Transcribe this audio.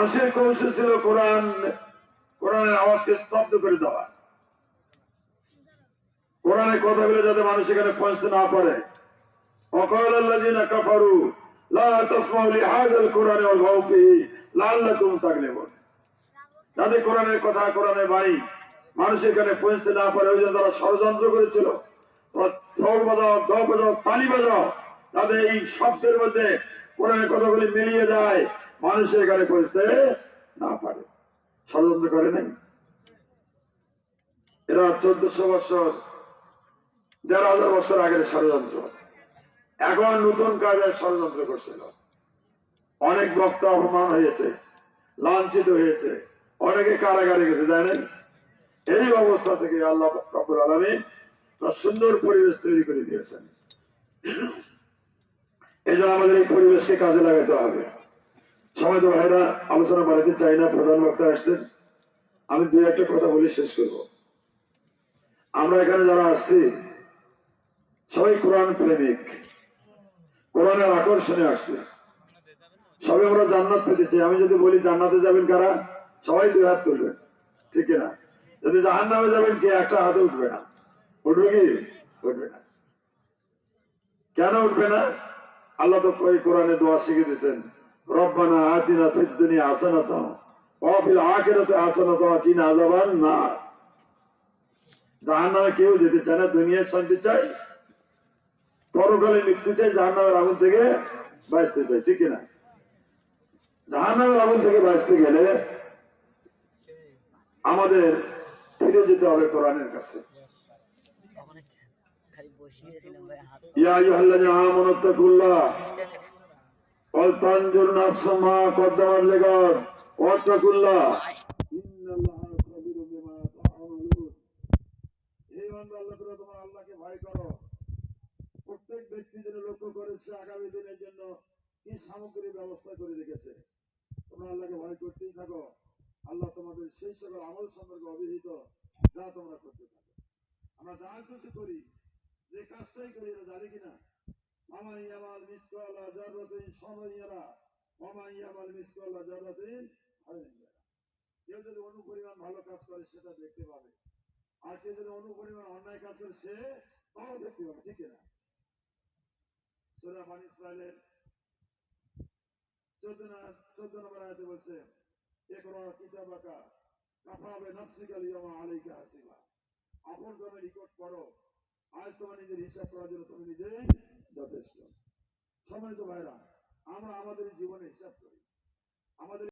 মানুষের কৌশল ছিল কোরআন, কোরআনের আওয়াজকে স্তব্ধ করে দেওয়া। কোরআনের কথা বলে যাতে মানুষ এখানে পৌঁছতে না পারে। ষড়যন্ত্র করেছিল। তাদের এই শব্দের মধ্যে কোরআনের কথাগুলি মিলিয়ে যায়। মানুষ এখানে পৌঁছতে না পারে। ষড়যন্ত্র করে নাই। এরা চোদ্দশো বছর, দেড় হাজার বছর আগের ষড়যন্ত্র। এখন নতুন কাজের ষড়যন্ত্র করছিল। অনেক বক্তা অপমান হয়েছে, লাঞ্ছিত হয়েছে, অনেকে কারাগারে গেছে, জানেন? এই অবস্থা থেকে আল্লাহ রব্বুল আলমী সুন্দর পরিবেশ তৈরি করে দিয়েছেন। এই জন্য আমাদের এই পরিবেশকে কাজে লাগাতে হবে। সময় তো ভাইরা আলোচনা বাড়াতে চাই না, প্রধান বক্তা আসছেন। আমি দুই একটা কথা বলে শেষ করব। আমরা এখানে যারা আসছি, সবাই কোরআন প্রেমিক। কোরআনের আকর্ষণে আসছে। সবাই আমরা জান্নাত পেতে চাই। আমি যদি বলি জান্নাতে যাবেন কারা? সবাই দুই হাত তুলবেন ঠিক না যদি জাহান নামে যাবেন, কে? একটা হাতে উঠবে না। উঠবে কি? উঠবে না। কেন উঠবে না? আল্লাহ তো কোরআনে দোয়া শিখে দিয়েছেন। জাহান্নামে কেউ যেতে চায় না দুনিয়ার শান্তি চাই পরকালে মৃত্যু চাই জাহান্নামের আগুন থেকে বাঁচতে চাই ঠিক না? জাহান্নামের আগুন থেকে বাঁচতে গেলে আমাদের ফিরে যেতে হবে কোরআনের কাছে। ইয়া আইয়ুহাল্লাযীনা আমানু তাকুল্লাহ কদ্দামাত লিগাদ ওয়াত্তাকুল্লাহ। ইন্নাল্লাহা খাবীরুম বিমা তা'মালুন এই আল্লাহ তোমরা তোমার আল্লাহকে ভয় করো। প্রত্যেক ব্যক্তি যেন লক্ষ্য করে সে আগামী দিনের জন্য কি সামগ্রী ব্যবস্থা করে রেখেছে। তোমরা আল্লাহকে ভয় করতেই থাকো। আল্লাহ তোমাদের সেই সকল আমল সম্পর্কে অভিহিত যা তোমরা করতে থাকো। আমরা যা কিছু করি, যে কাজটাই করি, এটা জানি কিনা? মামা ইয়ামাল ভালো কাজ করে, সেটা দেখতে পাবে। আর কেউ যদি অনুপরিমাণ অন্যায় কাজ করে, সে তাও দেখতে পাবে, ঠিক না? ইসরাইলের চোদ্দ চোদ্দ নম্বর আয়াতে বলছে আপন তুমি রেকর্ড করো আজ তোমার নিজের হিসাব করার জন্য তুমি নিজেই সম্মানিত ভাইরা আমরা আমাদের জীবনে হিসাব করি। আমাদের